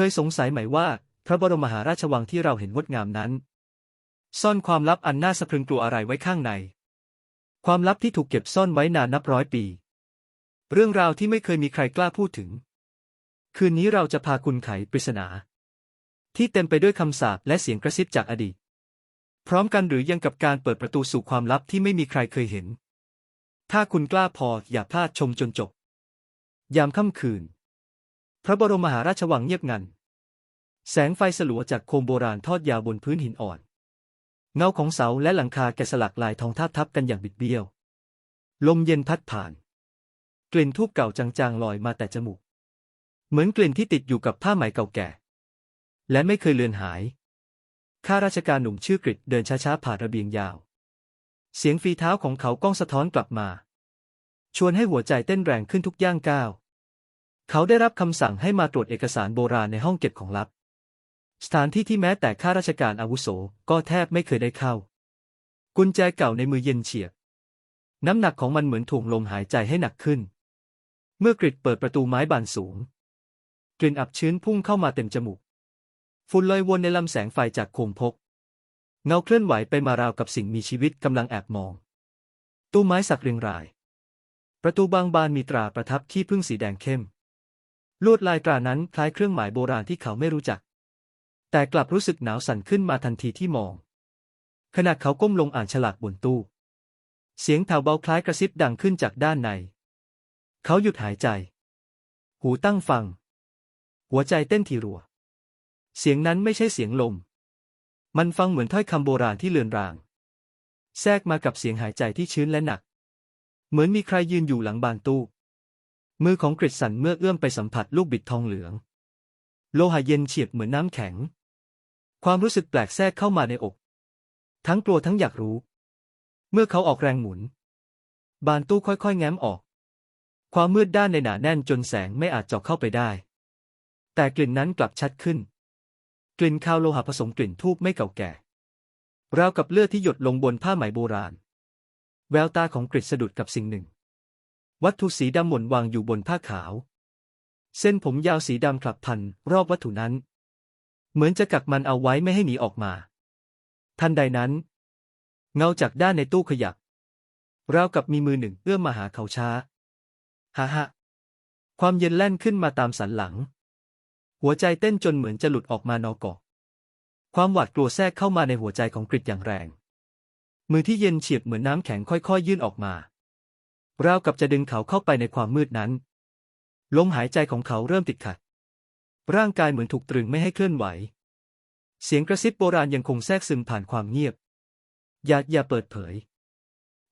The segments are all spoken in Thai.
เคยสงสัยไหมว่า พระบรมมหาราชวังที่เราเห็นงดงามนั้น ซ่อนความลับอันน่าสะพรึงกลัวอะไรไว้ข้างใน ความลับที่ถูกเก็บซ่อนไว้นานนับร้อยปี เรื่องราวที่ไม่เคยมีใครกล้าพูดถึง คืนนี้เราจะพาคุณไขปริศนา ที่เต็มไปด้วยคำสาปและเสียงกระซิบจากอดีต พร้อมกันหรือยังกับการเปิดประตูสู่ความลับที่ไม่มีใครเคยเห็น ถ้าคุณกล้าพออย่าพลาดชมจนจบ ยามค่ำคืน พระบรมมหาราชวังเงียบงัน แสงไฟสลัวจากโคมโบราณทอดยาวบนพื้นหินอ่อน เงาของเสาและหลังคาแกะสลักลายทองทาบทับกันอย่างบิดเบี้ยว ลมเย็นพัดผ่าน กลิ่นทูบเก่าจางๆลอยมาแต่จมูก เหมือนกลิ่นที่ติดอยู่กับผ้าไหมเก่าแก่ และไม่เคยเลือนหาย ข้าราชการหนุ่มชื่อกริดเดินช้าๆผ่านระเบียงยาว เสียงฝีเท้าของเขาก้องสะท้อนกลับมา ชวนให้หัวใจเต้นแรงขึ้นทุกย่างก้าว เขาได้รับคำสั่งให้มาตรวจเอกสารโบราณในห้องเก็บของลับ สถานที่ที่แม้แต่ข้าราชการอาวุโสก็แทบไม่เคยได้เข้า กุญแจเก่าในมือเย็นเฉียบ น้ำหนักของมันเหมือนถ่วงลมหายใจให้หนักขึ้น เมื่อกริดเปิดประตูไม้บานสูง กลิ่นอับชื้นพุ่งเข้ามาเต็มจมูก ฝุ่นลอยวนในลำแสงไฟจากโคมพก เงาเคลื่อนไหวไปมาราวกับสิ่งมีชีวิตกำลังแอบมอง ตู้ไม้สักเรียงราย ประตูบางบานมีตราประทับขี้ผึ้งสีแดงเข้ม ลวดลายตรานั้นคล้ายเครื่องหมายโบราณที่เขาไม่รู้จัก แต่กลับรู้สึกหนาวสั่นขึ้นมาทันทีที่มอง ขณะเขาก้มลงอ่านฉลากบนตู้ เสียงแผ่วเบาคล้ายกระซิบดังขึ้นจากด้านใน เขาหยุดหายใจ หูตั้งฟัง หัวใจเต้นทีรัว เสียงนั้นไม่ใช่เสียงลม มันฟังเหมือนถ้อยคำโบราณที่เลือนราง แทรกมากับเสียงหายใจที่ชื้นและหนัก เหมือนมีใครยืนอยู่หลังบานตู้ มือของกริดสันเมื่อเอื้อมไปสัมผัสลูกบิดทองเหลือง โลหะเย็นเฉียบเหมือนน้ำแข็ง ความรู้สึกแปลกแทรกเข้ามาในอก ทั้งกลัวทั้งอยากรู้ เมื่อเขาออกแรงหมุน บานตู้ค่อยๆ แง้มออก ความมืดด้านในหนาแน่นจนแสงไม่อาจเจาะเข้าไปได้ แต่กลิ่นนั้นกลับชัดขึ้น กลิ่นคาวโลหะผสมกลิ่นทูบไม่เก่าแก่ราวกับเลือดที่หยดลงบนผ้าไหมโบราณ แววตาของกริดสะดุดกับสิ่งหนึ่ง วัตถุสีดำหม่นวางอยู่บนผ้าขาว เส้นผมยาวสีดำคลับพันรอบวัตถุนั้น เหมือนจะกักมันเอาไว้ไม่ให้หนีออกมา ทันใดนั้น เงาจากด้านในตู้ขยับราวกับมีมือหนึ่งเอื้อมมาหาเขาช้าฮ่าฮ่าความเย็นแล่นขึ้นมาตามสันหลัง หัวใจเต้นจนเหมือนจะหลุดออกมานอกอกความหวาดกลัวแทรกเข้ามาในหัวใจของกริดอย่างแรง มือที่เย็นเฉียบเหมือนน้ำแข็งค่อยๆ ยื่นออกมา ราวกับจะดึงเขาเข้าไปในความมืดนั้น ลมหายใจของเขาเริ่มติดขัด ร่างกายเหมือนถูกตรึงไม่ให้เคลื่อนไหว เสียงกระซิบโบราณยังคงแทรกซึมผ่านความเงียบ อย่าอย่าเปิดเผย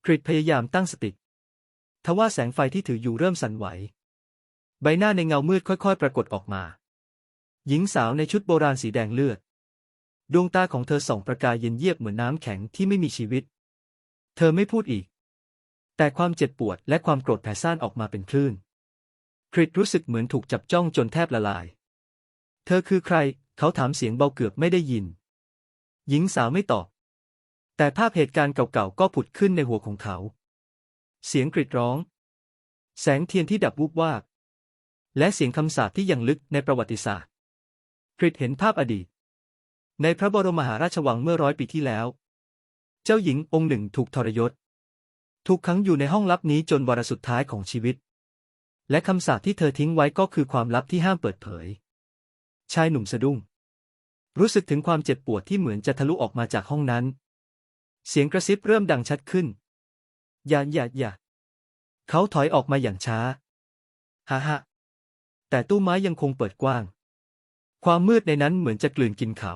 กริดพยายามตั้งสติ ทว่าแสงไฟที่ถืออยู่เริ่มสั่นไหว ใบหน้าในเงามืดค่อยๆ ปรากฏออกมา หญิงสาวในชุดโบราณสีแดงเลือด ดวงตาของเธอส่องประกายเย็นเยียบเหมือนน้ำแข็งที่ไม่มีชีวิต เธอไม่พูดอีก แต่ความเจ็บปวดและความโกรธแผ่ซ่านออกมาเป็นคลื่น คริดรู้สึกเหมือนถูกจับจ้องจนแทบละลาย เธอคือใคร เขาถามเสียงเบาเกือบไม่ได้ยิน หญิงสาวไม่ตอบ แต่ภาพเหตุการณ์เก่าๆ ก็ผุดขึ้นในหัวของเขา เสียงกรีดร้อง แสงเทียนที่ดับวูบวาบ และเสียงคำสาปที่ยังลึกในประวัติศาสตร์ กริดเห็นภาพอดีต ในพระบรมมหาราชวังเมื่อร้อยปีที่แล้ว เจ้าหญิงองค์หนึ่งถูกทรยศ ถูกขังอยู่ในห้องลับนี้จนวาระสุดท้ายของชีวิต และคำสาปที่เธอทิ้งไว้ก็คือความลับที่ห้ามเปิดเผย ชายหนุ่มสะดุ้ง รู้สึกถึงความเจ็บปวดที่เหมือนจะทะลุออกมาจากห้องนั้น เสียงกระซิบเริ่มดังชัดขึ้น อย่าอย่าอย่าเขาถอยออกมาอย่างช้าฮ่าฮ่าแต่ตู้ไม้ยังคงเปิดกว้าง ความมืดในนั้นเหมือนจะกลืนกินเขา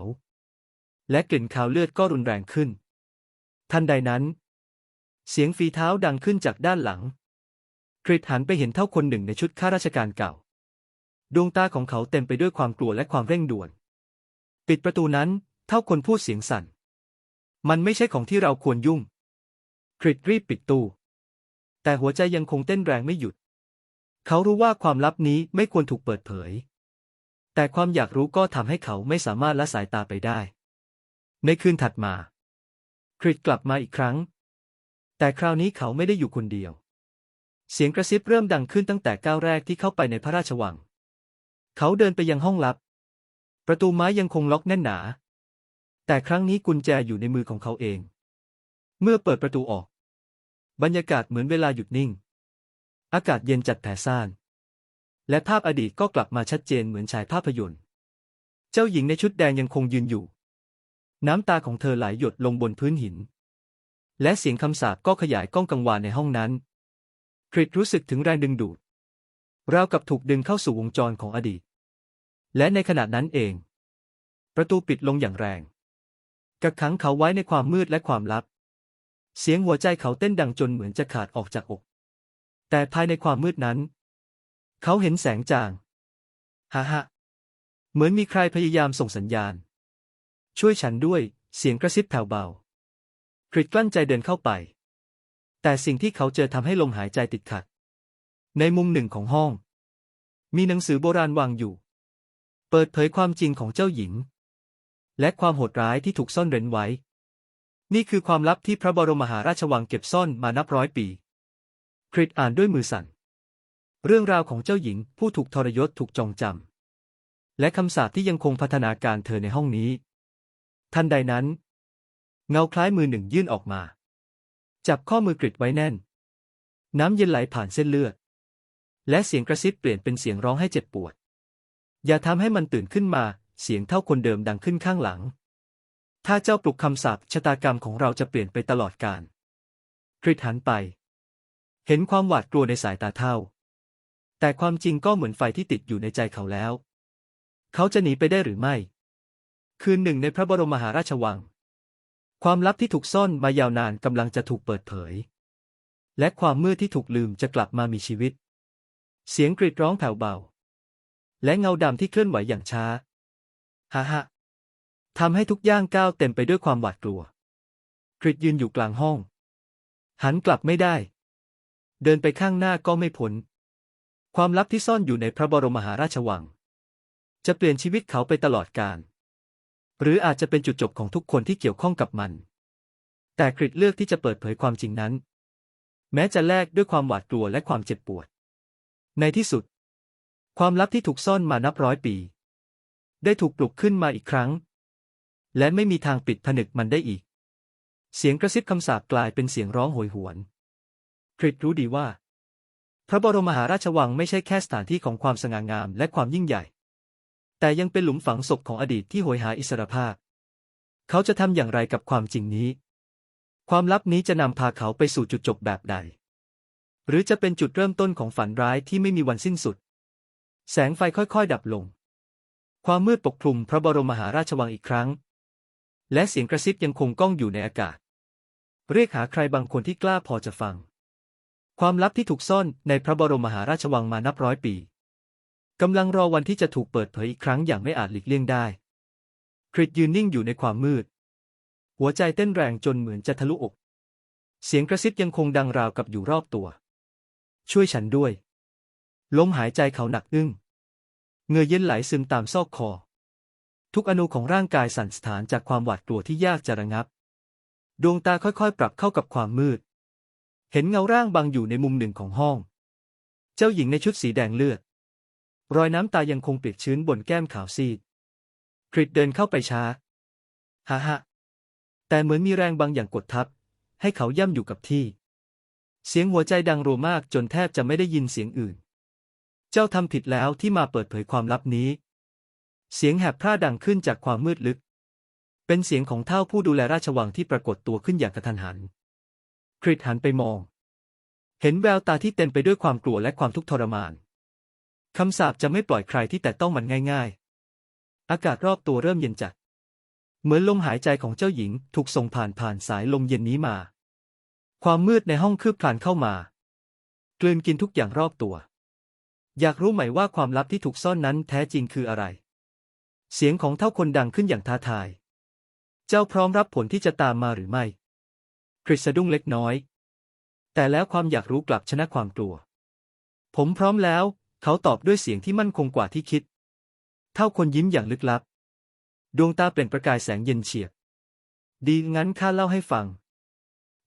และกลิ่นคาวเลือดก็รุนแรงขึ้น ทันใดนั้น เสียงฝีเท้าดังขึ้นจากด้านหลัง กริดหันไปเห็นเท่าคนหนึ่งในชุดข้าราชการเก่า ดวงตาของเขาเต็มไปด้วยความกลัวและความเร่งด่วน ปิดประตูนั้น เท่าคนพูดเสียงสั่น มันไม่ใช่ของที่เราควรยุ่ง กริดรีบปิดตู้ แต่หัวใจยังคงเต้นแรงไม่หยุด เขารู้ว่าความลับนี้ไม่ควรถูกเปิดเผย แต่ความอยากรู้ก็ทำให้เขาไม่สามารถละสายตาไปได้ ในคืนถัดมากริดกลับมาอีกครั้ง แต่คราวนี้เขาไม่ได้อยู่คนเดียว เสียงกระซิบเริ่มดังขึ้นตั้งแต่ก้าวแรกที่เข้าไปในพระราชวัง เขาเดินไปยังห้องลับ ประตูไม้ยังคงล็อกแน่นหนา แต่ครั้งนี้กุญแจอยู่ในมือของเขาเอง เมื่อเปิดประตูออก บรรยากาศเหมือนเวลาหยุดนิ่ง อากาศเย็นจัดแผ่ซ่าน และภาพอดีตก็กลับมาชัดเจนเหมือนฉายภาพยนตร์ เจ้าหญิงในชุดแดงยังคงยืนอยู่ น้ำตาของเธอไหลหยดลงบนพื้นหิน และเสียงคำสาปก็ขยายก้องกังวานในห้องนั้นคริตรู้สึกถึงแรงดึงดูดราวกับถูกดึงเข้าสู่วงจรของอดีต และในขณะนั้นเอง ประตูปิดลงอย่างแรง กักขังเขาไว้ในความมืดและความลับ เสียงหัวใจเขาเต้นดังจนเหมือนจะขาดออกจากอก แต่ภายในความมืดนั้น เขาเห็นแสงจางฮ่าฮ่าเหมือนมีใครพยายามส่งสัญญาณ ช่วยฉันด้วย เสียงกระซิบแผ่วเบา กริดกลั้นใจเดินเข้าไป แต่สิ่งที่เขาเจอทำให้ลมหายใจติดขัด ในมุมหนึ่งของห้อง มีหนังสือโบราณวางอยู่ เปิดเผยความจริงของเจ้าหญิง และความโหดร้ายที่ถูกซ่อนเร้นไว้ นี่คือความลับที่พระบรมมหาราชวังเก็บซ่อนมานับร้อยปี คริดอ่านด้วยมือสั่น เรื่องราวของเจ้าหญิงผู้ถูกทรยศถูกจองจำและคำสาปที่ยังคงพัฒนาการเธอในห้องนี้ ทันใดนั้น เงาคล้ายมือหนึ่งยื่นออกมา จับข้อมือกริดไว้แน่น น้ำเย็นไหลผ่านเส้นเลือด และเสียงกระซิบเปลี่ยนเป็นเสียงร้องให้เจ็บปวด อย่าทำให้มันตื่นขึ้นมา เสียงเท่าคนเดิมดังขึ้นข้างหลัง ถ้าเจ้าปลุกคำสาปชะตากรรมของเราจะเปลี่ยนไปตลอดกาลคริดหันไป เห็นความหวาดกลัวในสายตาเท่า แต่ความจริงก็เหมือนไฟที่ติดอยู่ในใจเขาแล้ว เขาจะหนีไปได้หรือไม่ คืนหนึ่งในพระบรมมหาราชวัง ความลับที่ถูกซ่อนมายาวนานกำลังจะถูกเปิดเผย และความมืดที่ถูกลืมจะกลับมามีชีวิต เสียงกรีดร้องแผ่วเบา และเงาดำที่เคลื่อนไหวอย่างช้าฮ่าฮ่าทำให้ทุกย่างก้าวเต็มไปด้วยความหวาดกลัว กริดยืนอยู่กลางห้อง หันกลับไม่ได้ เดินไปข้างหน้าก็ไม่พ้นความลับที่ซ่อนอยู่ในพระบรมมหาราชวัง จะเปลี่ยนชีวิตเขาไปตลอดกาล หรืออาจจะเป็นจุดจบของทุกคนที่เกี่ยวข้องกับมัน แต่กริดเลือกที่จะเปิดเผยความจริงนั้น แม้จะแลกด้วยความหวาดกลัวและความเจ็บปวด ในที่สุด ความลับที่ถูกซ่อนมานับร้อยปี ได้ถูกปลุกขึ้นมาอีกครั้ง และไม่มีทางปิดผนึกมันได้อีก เสียงกระซิบคำสาปกลายเป็นเสียงร้องโหยหวนคริตรู้ดีว่า พระบรมมหาราชวังไม่ใช่แค่สถานที่ของความสง่างามและความยิ่งใหญ่ แต่ยังเป็นหลุมฝังศพของอดีตที่โหยหาอิสรภาพ เขาจะทำอย่างไรกับความจริงนี้ ความลับนี้จะนำพาเขาไปสู่จุดจบแบบใด หรือจะเป็นจุดเริ่มต้นของฝันร้ายที่ไม่มีวันสิ้นสุด แสงไฟค่อยๆ ดับลง ความมืดปกคลุมพระบรมมหาราชวังอีกครั้ง และเสียงกระซิบยังคงก้องอยู่ในอากาศ เรียกหาใครบางคนที่กล้าพอจะฟัง ความลับที่ถูกซ่อนในพระบรมมหาราชวังมานับร้อยปี กำลังรอวันที่จะถูกเปิดเผยอีกครั้งอย่างไม่อาจหลีกเลี่ยงได้ คริตยืนนิ่งอยู่ในความมืด หัวใจเต้นแรงจนเหมือนจะทะลุอก เสียงกระซิบยังคงดังราวกับอยู่รอบตัว ช่วยฉันด้วย ลมหายใจเขาหนักอึ้งเงยเย็นไหลซึมตามซอกคอ ทุกอนูของร่างกายสั่นสะท้านจากความหวาดกลัวที่ยากจะระงับ ดวงตาค่อยๆ ปรับเข้ากับความมืด เห็นเงาร่างบางอยู่ในมุมหนึ่งของห้อง เจ้าหญิงในชุดสีแดงเลือด รอยน้ำตายังคงเปียกชื้นบนแก้มขาวซีดคริดเดินเข้าไปช้าฮ่าฮ่าแต่เหมือนมีแรงบางอย่างกดทับ ให้เขาย่ำอยู่กับที่ เสียงหัวใจดังรัวมากจนแทบจะไม่ได้ยินเสียงอื่น เจ้าทำผิดแล้วที่มาเปิดเผยความลับนี้ เสียงแหบพร่าดังขึ้นจากความมืดลึก เป็นเสียงของเท่าผู้ดูแลราชวังที่ปรากฏตัวขึ้นอย่างกระทันหัน คริตหันไปมอง เห็นแววตาที่เต็มไปด้วยความกลัวและความทุกข์ทรมาน คำสาปจะไม่ปล่อยใครที่แต่ต้องมันง่าย ๆ อากาศรอบตัวเริ่มเย็นจัด เหมือนลมหายใจของเจ้าหญิงถูกส่งผ่านผ่านสายลมเย็นนี้มา ความมืดในห้องคืบคลานเข้ามา กลืนกินทุกอย่างรอบตัว อยากรู้ไหมว่าความลับที่ถูกซ่อนนั้นแท้จริงคืออะไร เสียงของเท่าคนดังขึ้นอย่างท้าทาย เจ้าพร้อมรับผลที่จะตามมาหรือไม่ คริสสะดุ้งเล็กน้อย แต่แล้วความอยากรู้กลับชนะความกลัวผมพร้อมแล้ว เขาตอบด้วยเสียงที่มั่นคงกว่าที่คิด เท่าคนยิ้มอย่างลึกลับ ดวงตาเปล่งประกายแสงเย็นเฉียบ ดีงั้นข้าเล่าให้ฟัง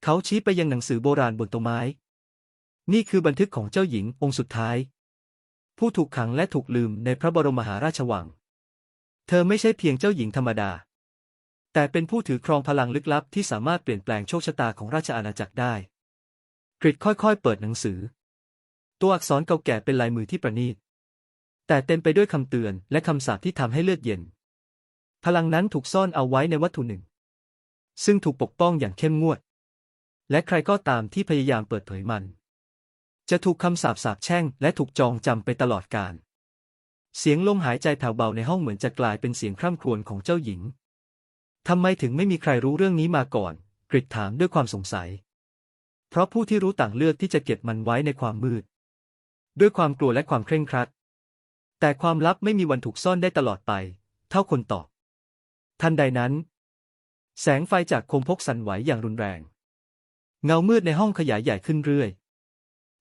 เขาชี้ไปยังหนังสือโบราณบนโต๊ะไม้ นี่คือบันทึกของเจ้าหญิงองค์สุดท้าย ผู้ถูกขังและถูกลืมในพระบรมมหาราชวัง เธอไม่ใช่เพียงเจ้าหญิงธรรมดา แต่เป็นผู้ถือครองพลังลึกลับที่สามารถเปลี่ยนแปลงโชคชะตาของราชอาณาจักรได้กริดค่อยๆ เปิดหนังสือ ตัวอักษรเก่าแก่เป็นลายมือที่ประณีต แต่เต็มไปด้วยคำเตือนและคำสาปที่ทำให้เลือดเย็น พลังนั้นถูกซ่อนเอาไว้ในวัตถุหนึ่ง ซึ่งถูกปกป้องอย่างเข้มงวด และใครก็ตามที่พยายามเปิดเผยมัน จะถูกคำสาปสาปแช่ง และถูกจองจำไปตลอดกาลเสียงลมหายใจแผ่วเบาในห้องเหมือนจะกลายเป็นเสียงคร่ำครวญของเจ้าหญิง ทำไมถึงไม่มีใครรู้เรื่องนี้มาก่อน กริดถามด้วยความสงสัย เพราะผู้ที่รู้ต่างเลือกที่จะเก็บมันไว้ในความมืด ด้วยความกลัวและความเคร่งครัด แต่ความลับไม่มีวันถูกซ่อนได้ตลอดไป เท่าคนตอบ ทันใดนั้น แสงไฟจากโคมพกสั่นไหวอย่างรุนแรง เงามืดในห้องขยายใหญ่ขึ้นเรื่อย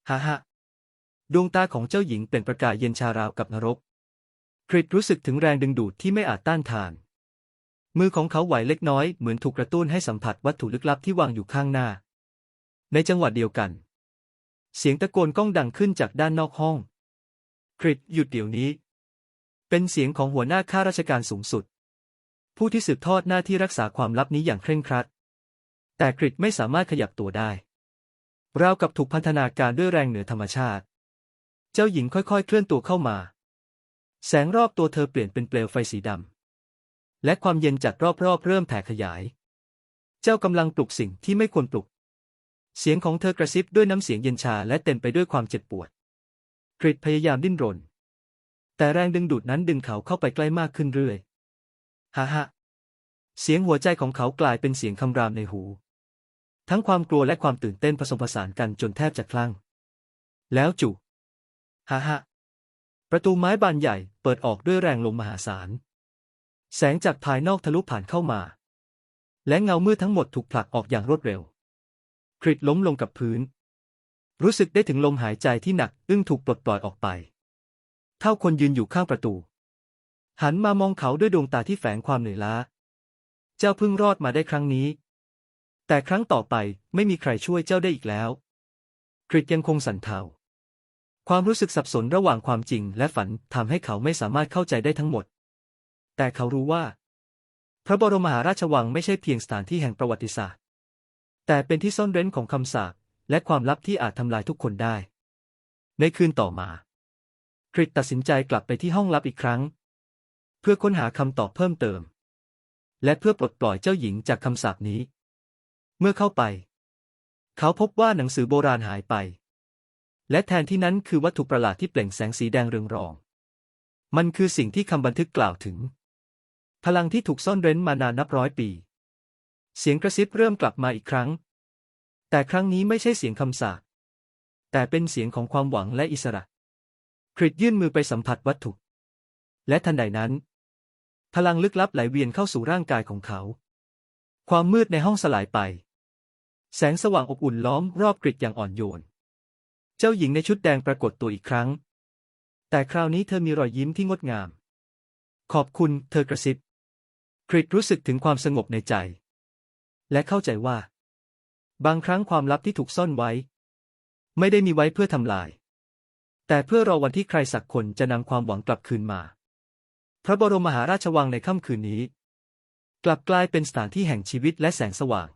ฮ่าฮ่าดวงตาของเจ้าหญิงเปล่งประกายเย็นชาราวกับนรกกริดรู้สึกถึงแรงดึงดูดที่ไม่อาจต้านทาน มือของเขาไหวเล็กน้อยเหมือนถูกกระตุ้นให้สัมผัสวัตถุลึกลับที่วางอยู่ข้างหน้า ในจังหวะเดียวกัน เสียงตะโกนก้องดังขึ้นจากด้านนอกห้อง กริดหยุดเดี๋ยวนี้ เป็นเสียงของหัวหน้าข้าราชการสูงสุด ผู้ที่สืบทอดหน้าที่รักษาความลับนี้อย่างเคร่งครัด แต่กริดไม่สามารถขยับตัวได้ ราวกับถูกพันธนาการด้วยแรงเหนือธรรมชาติ เจ้าหญิงค่อยๆ เคลื่อนตัวเข้ามา แสงรอบตัวเธอเปลี่ยนเป็นเปลวไฟสีดำและความเย็นจากรอบๆเริ่มแผ่ขยาย เจ้ากำลังปลุกสิ่งที่ไม่ควรปลุก เสียงของเธอกระซิบด้วยน้ำเสียงเย็นชาและเต็มไปด้วยความเจ็บปวด กริดพยายามดิ้นรน แต่แรงดึงดูดนั้นดึงเขาเข้าไปใกล้มากขึ้นเรื่อยฮ่าฮ่าเสียงหัวใจของเขากลายเป็นเสียงคำรามในหู ทั้งความกลัวและความตื่นเต้นผสมผสานกันจนแทบจะคลั่ง แล้วจุฮ่าฮ่าประตูไม้บานใหญ่เปิดออกด้วยแรงลมมหาศาล แสงจากภายนอกทะลุผ่านเข้ามา และเงามืดทั้งหมดถูกผลักออกอย่างรวดเร็ว คริดล้มลงกับพื้น รู้สึกได้ถึงลมหายใจที่หนัก อึ้งถูกปลดปล่อยออกไป เท่าคนยืนอยู่ข้างประตู หันมามองเขาด้วยดวงตาที่แฝงความเหนื่อยล้า เจ้าเพิ่งรอดมาได้ครั้งนี้ แต่ครั้งต่อไปไม่มีใครช่วยเจ้าได้อีกแล้ว คริดยังคงสั่นเทาความรู้สึกสับสนระหว่างความจริงและฝันทำให้เขาไม่สามารถเข้าใจได้ทั้งหมด แต่เขารู้ว่า พระบรมมหาราชวังไม่ใช่เพียงสถานที่แห่งประวัติศาสตร์ แต่เป็นที่ซ่อนเร้นของคำสาปและความลับที่อาจทำลายทุกคนได้ ในคืนต่อมากริดตัดสินใจกลับไปที่ห้องลับอีกครั้ง เพื่อค้นหาคำตอบเพิ่มเติม และเพื่อปลดปล่อยเจ้าหญิงจากคำสาปนี้ เมื่อเข้าไป เขาพบว่าหนังสือโบราณหายไป และแทนที่นั้นคือวัตถุประหลาดที่เปล่งแสงสีแดงเรืองรอง มันคือสิ่งที่คำบันทึกกล่าวถึง พลังที่ถูกซ่อนเร้นมานานนับร้อยปี เสียงกระซิบเริ่มกลับมาอีกครั้ง แต่ครั้งนี้ไม่ใช่เสียงคำสาปแต่เป็นเสียงของความหวังและอิสระคริดยื่นมือไปสัมผัสวัตถุ และทันใดนั้น พลังลึกลับไหลเวียนเข้าสู่ร่างกายของเขา ความมืดในห้องสลายไป แสงสว่างอบอุ่นล้อมรอบกริดอย่างอ่อนโยน เจ้าหญิงในชุดแดงปรากฏตัวอีกครั้ง แต่คราวนี้เธอมีรอยยิ้มที่งดงาม ขอบคุณ เธอกระซิบ คริดรู้สึกถึงความสงบในใจ และเข้าใจว่า บางครั้งความลับที่ถูกซ่อนไว้ ไม่ได้มีไว้เพื่อทำลาย แต่เพื่อรอวันที่ใครสักคนจะนำความหวังกลับคืนมา พระบรมมหาราชวังในค่ำคืนนี้ กลับกลายเป็นสถานที่แห่งชีวิตและแสงสว่าง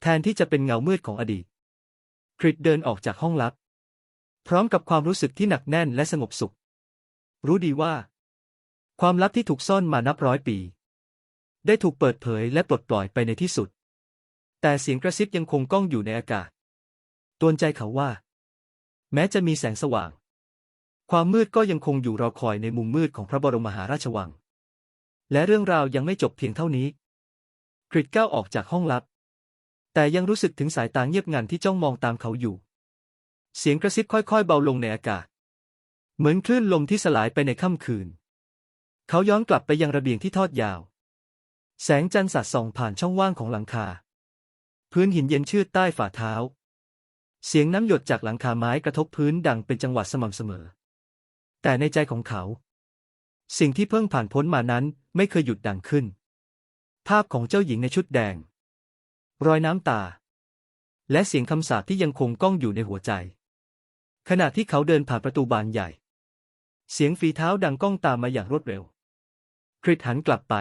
แทนที่จะเป็นเงามืดของอดีตคริดเดินออกจากห้องลับ พร้อมกับความรู้สึกที่หนักแน่นและสงบสุข รู้ดีว่า ความลับที่ถูกซ่อนมานับร้อยปี ได้ถูกเปิดเผยและปลดปล่อยไปในที่สุด แต่เสียงกระซิบยังคงก้องอยู่ในอากาศตวนใจเขาว่า แม้จะมีแสงสว่าง ความมืดก็ยังคงอยู่รอคอยในมุมมืดของพระบรมมหาราชวัง และเรื่องราวยังไม่จบเพียงเท่านี้กริดก้าวออกจากห้องลับ แต่ยังรู้สึกถึงสายตาเงียบงันที่จ้องมองตามเขาอยู่ เสียงกระซิบค่อยๆ เบาลงในอากาศ เหมือนคลื่นลมที่สลายไปในค่ำคืน เขาย้อนกลับไปยังระเบียงที่ทอดยาว แสงจันทร์สาดส่องผ่านช่องว่างของหลังคา พื้นหินเย็นชืดใต้ฝ่าเท้า เสียงน้ำหยดจากหลังคาไม้กระทบพื้นดังเป็นจังหวะสม่ำเสมอ แต่ในใจของเขา สิ่งที่เพิ่งผ่านพ้นมานั้นไม่เคยหยุดดังขึ้น ภาพของเจ้าหญิงในชุดแดง รอยน้ำตา และเสียงคำสาปที่ยังคงก้องอยู่ในหัวใจ ขณะที่เขาเดินผ่านประตูบานใหญ่ เสียงฝีเท้าดังก้องตามมาอย่างรวดเร็วกริดหันกลับไป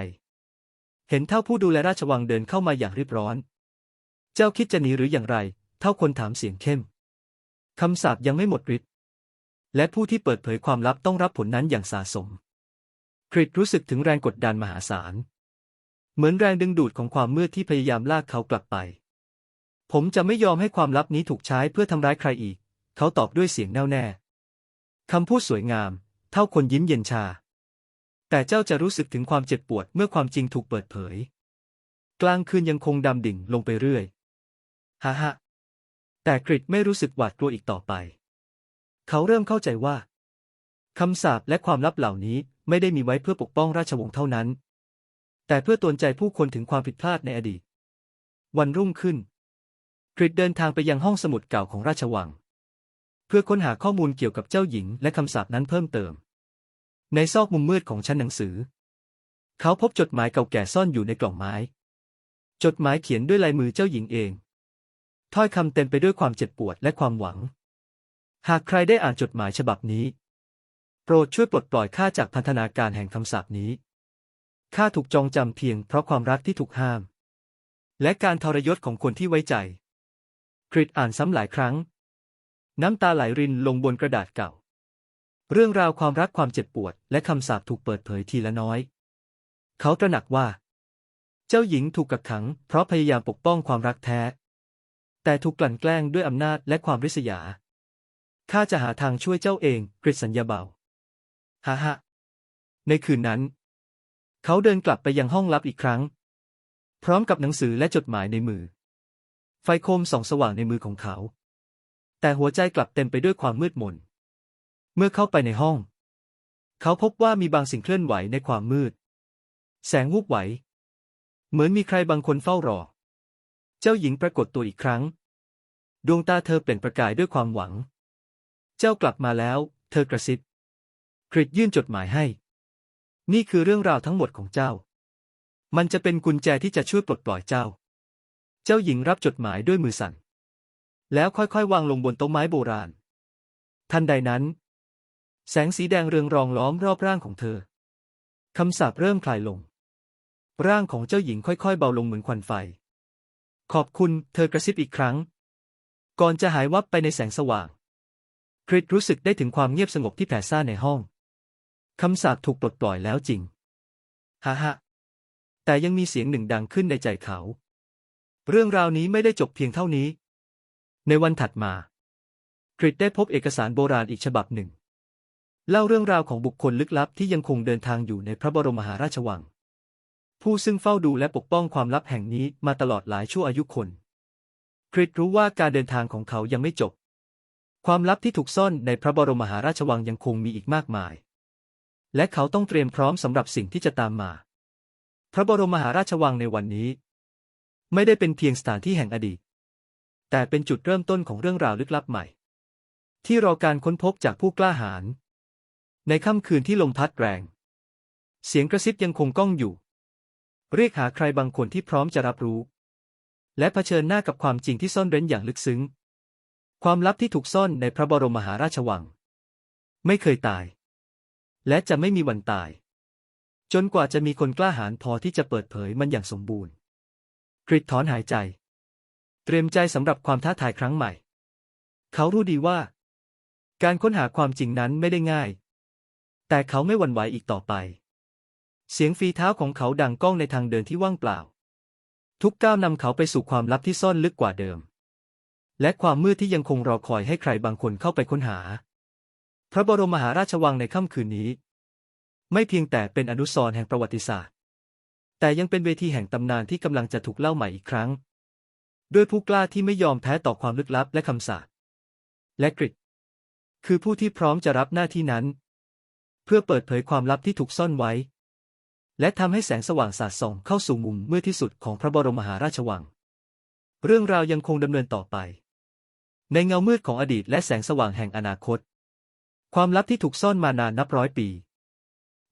เห็นเท่าผู้ดูแลราชวังเดินเข้ามาอย่างรีบร้อน เจ้าคิดจะหนีหรืออย่างไร เท่าคนถามเสียงเข้ม คำสาปยังไม่หมดฤทธิ์และผู้ที่เปิดเผยความลับต้องรับผลนั้นอย่างสาสมคริดรู้สึกถึงแรงกดดันมหาศาล เหมือนแรงดึงดูดของความมืดที่พยายามลากเขากลับไป ผมจะไม่ยอมให้ความลับนี้ถูกใช้เพื่อทำร้ายใครอีก เขาตอบด้วยเสียงแน่วแน่คำพูดสวยงาม เท่าคนยิ้มเย็นชา แต่เจ้าจะรู้สึกถึงความเจ็บปวดเมื่อความจริงถูกเปิดเผย กลางคืนยังคงดำดิ่งลงไปเรื่อย ฮ่าฮ่าแต่กริดไม่รู้สึกหวาดกลัวอีกต่อไป เขาเริ่มเข้าใจว่าคำสาปและความลับเหล่านี้ไม่ได้มีไว้เพื่อปกป้องราชวงศ์เท่านั้น แต่เพื่อตือนใจผู้คนถึงความผิดพลาดในอดีต วันรุ่งขึ้น กริดเดินทางไปยังห้องสมุดเก่าของราชวัง เพื่อค้นหาข้อมูลเกี่ยวกับเจ้าหญิงและคำสาปนั้นเพิ่มเติม ในซอกมุมมืดของชั้นหนังสือ เขาพบจดหมายเก่าแก่ซ่อนอยู่ในกล่องไม้ จดหมายเขียนด้วยลายมือเจ้าหญิงเอง ถ้อยคำเต็มไปด้วยความเจ็บปวดและความหวัง หากใครได้อ่านจดหมายฉบับนี้ โปรดช่วยปลดปล่อยข้าจากพันธนาการแห่งคำสาปนี้ข้าถูกจองจำเพียงเพราะความรักที่ถูกห้าม และการทรยศของคนที่ไว้ใจ กริดอ่านซ้ำหลายครั้ง น้ำตาไหลรินลงบนกระดาษเก่า เรื่องราวความรักความเจ็บปวด และคำสาปถูกเปิดเผยทีละน้อย เขาตระหนักว่า เจ้าหญิงถูกกักขัง เพราะพยายามปกป้องความรักแท้ แต่ถูกกลั่นแกล้งด้วยอำนาจและความริษยา ข้าจะหาทางช่วยเจ้าเอง กฤษสัญญาเบาฮ่าฮ่าในคืนนั้น เขาเดินกลับไปยังห้องลับอีกครั้ง พร้อมกับหนังสือและจดหมายในมือ ไฟโคมส่องสว่างในมือของเขา แต่หัวใจกลับเต็มไปด้วยความมืดมน เมื่อเข้าไปในห้อง เขาพบว่ามีบางสิ่งเคลื่อนไหวในความมืด แสงวูบไหว เหมือนมีใครบางคนเฝ้ารอ เจ้าหญิงปรากฏตัวอีกครั้ง ดวงตาเธอเปล่งประกายด้วยความหวัง เจ้ากลับมาแล้ว เธอกระซิบกริดยื่นจดหมายให้ นี่คือเรื่องราวทั้งหมดของเจ้า มันจะเป็นกุญแจที่จะช่วยปลดปล่อยเจ้า เจ้าหญิงรับจดหมายด้วยมือสั่น แล้วค่อยๆ วางลงบนโต๊ะไม้โบราณ ทันใดนั้น แสงสีแดงเรืองรองล้อมรอบร่างของเธอ คำสาปเริ่มคลายลง ร่างของเจ้าหญิงค่อยๆ เบาลงเหมือนควันไฟ ขอบคุณ เธอกระซิบอีกครั้ง ก่อนจะหายวับไปในแสงสว่าง คริสรู้สึกได้ถึงความเงียบสงบที่แผ่ซ่านในห้อง คำสาปถูกปลดปล่อยแล้วจริง ฮ่าฮ่าแต่ยังมีเสียงหนึ่งดังขึ้นในใจเขา เรื่องราวนี้ไม่ได้จบเพียงเท่านี้ ในวันถัดมากริดได้พบเอกสารโบราณอีกฉบับหนึ่ง เล่าเรื่องราวของบุคคลลึกลับที่ยังคงเดินทางอยู่ในพระบรมมหาราชวัง ผู้ซึ่งเฝ้าดูและปกป้องความลับแห่งนี้มาตลอดหลายชั่วอายุคน คริดรู้ว่าการเดินทางของเขายังไม่จบ ความลับที่ถูกซ่อนในพระบรมมหาราชวังยังคงมีอีกมากมาย และเขาต้องเตรียมพร้อมสำหรับสิ่งที่จะตามมา พระบรมมหาราชวังในวันนี้ ไม่ได้เป็นเพียงสถานที่แห่งอดีต แต่เป็นจุดเริ่มต้นของเรื่องราวลึกลับใหม่ ที่รอการค้นพบจากผู้กล้าหาญในค่ำคืนที่ลมพัดแรง เสียงกระซิบยังคงก้องอยู่ เรียกหาใครบางคนที่พร้อมจะรับรู้ และเผชิญหน้ากับความจริงที่ซ่อนเร้นอย่างลึกซึ้ง ความลับที่ถูกซ่อนในพระบรมมหาราชวัง ไม่เคยตาย และจะไม่มีวันตาย จนกว่าจะมีคนกล้าหาญพอที่จะเปิดเผยมันอย่างสมบูรณ์กริดถอนหายใจ เตรียมใจสำหรับความท้าทายครั้งใหม่ เขารู้ดีว่า การค้นหาความจริงนั้นไม่ได้ง่าย แต่เขาไม่หวั่นไหวอีกต่อไป เสียงฝีเท้าของเขาดังก้องในทางเดินที่ว่างเปล่า ทุกก้าวนำเขาไปสู่ความลับที่ซ่อนลึกกว่าเดิม และความมืดที่ยังคงรอคอยให้ใครบางคนเข้าไปค้นหา พระบรมมหาราชวังในค่ำคืนนี้ ไม่เพียงแต่เป็นอนุสรณ์แห่งประวัติศาสตร์ แต่ยังเป็นเวทีแห่งตำนานที่กำลังจะถูกเล่าใหม่อีกครั้ง ด้วยผู้กล้าที่ไม่ยอมแพ้ต่อความลึกลับและคำสาปและกริดคือผู้ที่พร้อมจะรับหน้าที่นั้น เพื่อเปิดเผยความลับที่ถูกซ่อนไว้ และทำให้แสงสว่างสาดส่องเข้าสู่มุมมืดที่สุดของพระบรมมหาราชวัง เรื่องราวยังคงดำเนินต่อไป ในเงามืดของอดีตและแสงสว่างแห่งอนาคต ความลับที่ถูกซ่อนมานานนับร้อยปี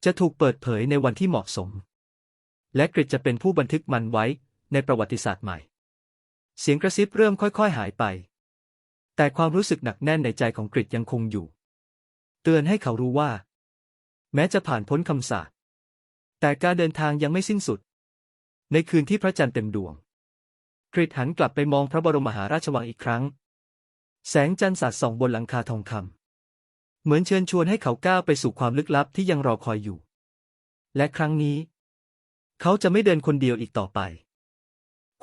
จะถูกเปิดเผยในวันที่เหมาะสม และกริดจะเป็นผู้บันทึกมันไว้ในประวัติศาสตร์ใหม่ เสียงกระซิบเริ่มค่อย ๆ หายไป แต่ความรู้สึกหนักแน่นในใจของกริดยังคงอยู่ เตือนให้เขารู้ว่า แม้จะผ่านพ้นคำสาป แต่การเดินทางยังไม่สิ้นสุด ในคืนที่พระจันทร์เต็มดวงกริดหันกลับไปมองพระบรมมหาราชวังอีกครั้ง แสงจันทร์สาดส่องบนหลังคาทองคำเหมือนเชิญชวนให้เขาก้าวไปสู่ความลึกลับที่ยังรอคอยอยู่ และครั้งนี้ เขาจะไม่เดินคนเดียวอีกต่อไป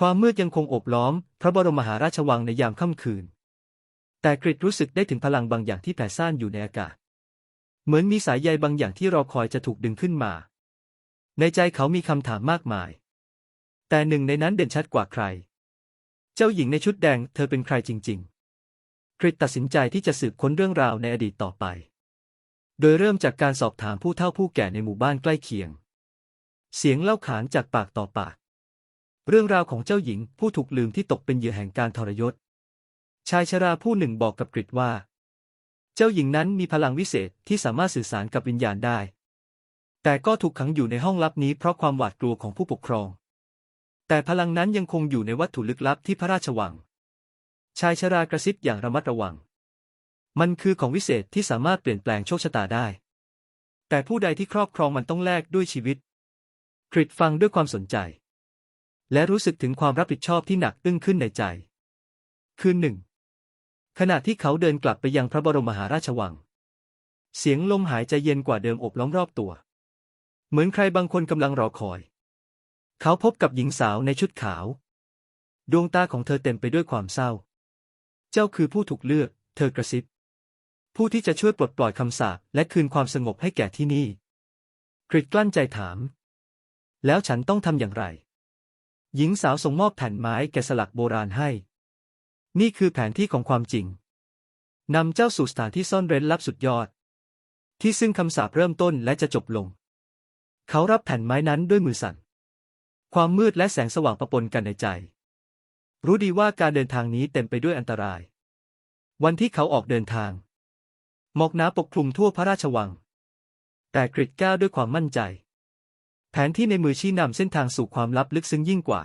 ความมืดยังคงโอบล้อม พระบรมมหาราชวังในยามค่ำคืน แต่กริดรู้สึกได้ถึงพลังบางอย่างที่แผ่ซ่านอยู่ในอากาศ เหมือนมีสายใยบางอย่างที่รอคอยจะถูกดึงขึ้นมา ในใจเขามีคำถามมากมาย แต่หนึ่งในนั้นเด่นชัดกว่าใคร เจ้าหญิงในชุดแดงเธอเป็นใครจริงๆกริดตัดสินใจที่จะสืบค้นเรื่องราวในอดีตต่อไป โดยเริ่มจากการสอบถามผู้เฒ่าผู้แก่ในหมู่บ้านใกล้เคียง เสียงเล่าขานจากปากต่อปาก เรื่องราวของเจ้าหญิงผู้ถูกลืมที่ตกเป็นเหยื่อแห่งการทรยศ ชายชราผู้หนึ่งบอกกับกริดว่า เจ้าหญิงนั้นมีพลังวิเศษที่สามารถสื่อสารกับวิญญาณได้ แต่ก็ถูกขังอยู่ในห้องลับนี้เพราะความหวาดกลัวของผู้ปกครอง แต่พลังนั้นยังคงอยู่ในวัตถุลึกลับที่พระราชวัง ชายชรากระซิบอย่างระมัดระวัง มันคือของวิเศษที่สามารถเปลี่ยนแปลงโชคชะตาได้ แต่ผู้ใดที่ครอบครองมันต้องแลกด้วยชีวิตกริดฟังด้วยความสนใจ และรู้สึกถึงความรับผิดชอบที่หนักอึ้งขึ้นในใจ คืนหนึ่ง ขณะที่เขาเดินกลับไปยังพระบรมมหาราชวัง เสียงลมหายใจเย็นกว่าเดิมอบล้อมรอบตัว เหมือนใครบางคนกำลังรอคอย เขาพบกับหญิงสาวในชุดขาว ดวงตาของเธอเต็มไปด้วยความเศร้า เจ้าคือผู้ถูกเลือก เธอกระซิบ ผู้ที่จะช่วยปลดปล่อยคำสาปและคืนความสงบให้แก่ที่นี่กริดกลั้นใจถาม แล้วฉันต้องทำอย่างไร หญิงสาวส่งมอบแผ่นไม้แกะสลักโบราณให้ นี่คือแผนที่ของความจริงนำเจ้าสู่สถานที่ซ่อนเร้นลับสุดยอด ที่ซึ่งคำสาปเริ่มต้นและจะจบลง เขารับแผ่นไม้นั้นด้วยมือสั่น ความมืดและแสงสว่างปะปนกันในใจ รู้ดีว่าการเดินทางนี้เต็มไปด้วยอันตราย วันที่เขาออกเดินทาง หมอกหนาปกคลุมทั่วพระราชวัง แต่กริดก้าวด้วยความมั่นใจ แผนที่ในมือชี้นำเส้นทางสู่ความลับลึกซึ้งยิ่งกว่า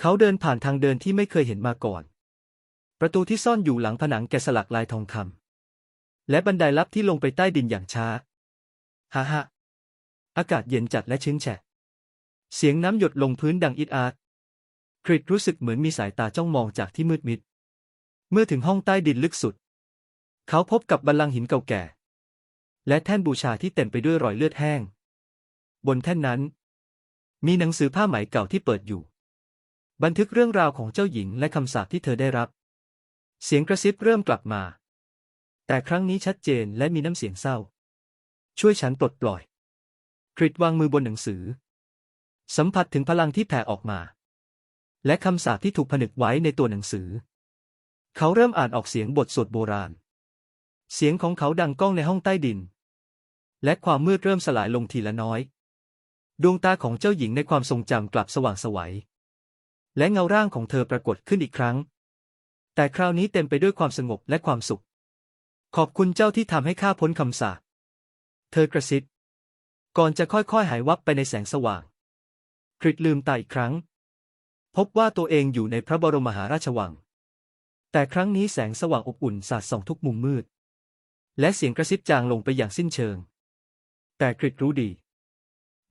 เขาเดินผ่านทางเดินที่ไม่เคยเห็นมาก่อน ประตูที่ซ่อนอยู่หลังผนังแกะสลักลายทองคำและบันไดลับที่ลงไปใต้ดินอย่างช้า ฮ่าฮ่า อากาศเย็นจัดและชื้นแฉะ เสียงน้ำหยดลงพื้นดังอิดอาร์กริดรู้สึกเหมือนมีสายตาจ้องมองจากที่มืดมิด เมื่อถึงห้องใต้ดินลึกสุด เขาพบกับบัลลังก์หินเก่าแก่ และแท่นบูชาที่เต็มไปด้วยรอยเลือดแห้ง บนแท่นนั้น มีหนังสือผ้าไหมเก่าที่เปิดอยู่ บันทึกเรื่องราวของเจ้าหญิงและคำสาปที่เธอได้รับ เสียงกระซิบเริ่มกลับมา แต่ครั้งนี้ชัดเจนและมีน้ำเสียงเศร้า ช่วยฉันปลดปล่อย กริดวางมือบนหนังสือ สัมผัสถึงพลังที่แผ่ออกมา และคำสาปที่ถูกผนึกไว้ในตัวหนังสือ เขาเริ่มอ่านออกเสียงบทสวดโบราณ เสียงของเขาดังก้องในห้องใต้ดิน และความมืดเริ่มสลายลงทีละน้อย ดวงตาของเจ้าหญิงในความทรงจำกลับสว่างไสวัย และเงาร่างของเธอปรากฏขึ้นอีกครั้ง แต่คราวนี้เต็มไปด้วยความสงบและความสุข ขอบคุณเจ้าที่ทำให้ข้าพ้นคำสาปเธอกระซิบ ก่อนจะค่อยๆ หายวับไปในแสงสว่างกริดลืมตาอีกครั้ง พบว่าตัวเองอยู่ในพระบรมมหาราชวัง แต่ครั้งนี้แสงสว่างอบอุ่นสาดส่องทุกมุมมืด และเสียงกระซิบจางลงไปอย่างสิ้นเชิง แต่กริดรู้ดี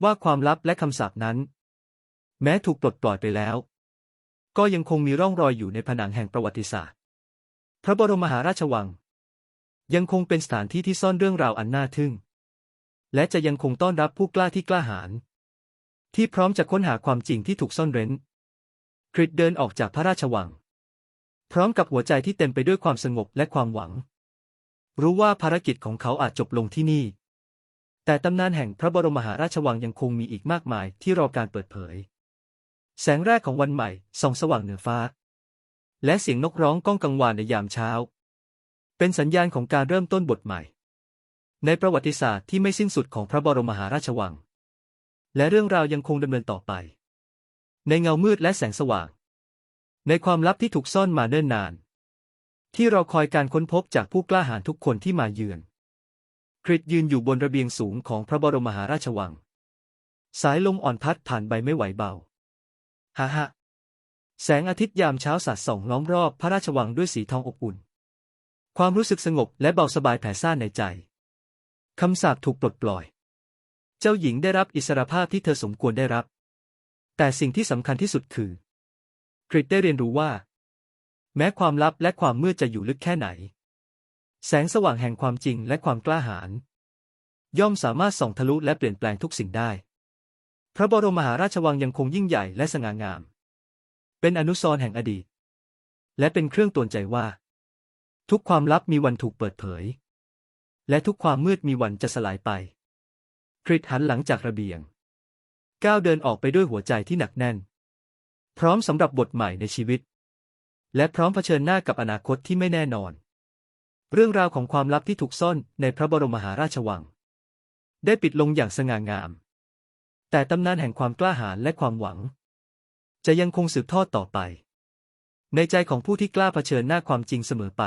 ว่าความลับและคำสาปนั้น แม้ถูกปลดปล่อยไปแล้ว ก็ยังคงมีร่องรอยอยู่ในผนังแห่งประวัติศาสตร์ พระบรมมหาราชวัง ยังคงเป็นสถานที่ที่ซ่อนเรื่องราวอันน่าทึ่ง และจะยังคงต้อนรับผู้กล้าที่กล้าหาญที่พร้อมจะค้นหาความจริงที่ถูกซ่อนเร้นกริดเดินออกจากพระราชวัง พร้อมกับหัวใจที่เต็มไปด้วยความสงบและความหวัง รู้ว่าภารกิจของเขาอาจจบลงที่นี่ แต่ตำนานแห่งพระบรมมหาราชวังยังคงมีอีกมากมายที่รอการเปิดเผย แสงแรกของวันใหม่ส่องสว่างเหนือฟ้า และเสียงนกร้องก้องกังวานในยามเช้า เป็นสัญญาณของการเริ่มต้นบทใหม่ ในประวัติศาสตร์ที่ไม่สิ้นสุดของพระบรมมหาราชวัง และเรื่องราวยังคงดำเนินต่อไป ในเงามืดและแสงสว่าง ในความลับที่ถูกซ่อนมาเนิ่นนาน ที่รอคอยการค้นพบจากผู้กล้าหาญทุกคนที่มาเยือน คริดยืนอยู่บนระเบียงสูงของพระบรมมหาราชวัง สายลมอ่อนพัดผ่านใบไม่ไหวเบาฮ่าฮ่าแสงอาทิตย์ยามเช้าสาดส่องล้อมรอบพระราชวังด้วยสีทองอบอุ่น ความรู้สึกสงบและเบาสบายแผ่ซ่านในใจ คำสาปถูกปลดปล่อย เจ้าหญิงได้รับอิสรภาพที่เธอสมควรได้รับ แต่สิ่งที่สำคัญที่สุดคือกริดได้เรียนรู้ว่า แม้ความลับและความมืดจะอยู่ลึกแค่ไหน แสงสว่างแห่งความจริงและความกล้าหาญย่อมสามารถส่องทะลุและเปลี่ยนแปลงทุกสิ่งได้ พระบรมมหาราชวังยังคงยิ่งใหญ่และสง่างาม เป็นอนุสรณ์แห่งอดีต และเป็นเครื่องตือนใจว่า ทุกความลับมีวันถูกเปิดเผย และทุกความมืดมีวันจะสลายไป คริสหันหลังจากระเบียง ก้าวเดินออกไปด้วยหัวใจที่หนักแน่น พร้อมสำหรับบทใหม่ในชีวิต และพร้อมเผชิญหน้ากับอนาคตที่ไม่แน่นอน เรื่องราวของความลับที่ถูกซ่อนในพระบรมมหาราชวัง ได้ปิดลงอย่างสง่างาม แต่ตำนานแห่งความกล้าหาญและความหวัง จะยังคงสืบทอดต่อไป ในใจของผู้ที่กล้าเผชิญหน้าความจริงเสมอไป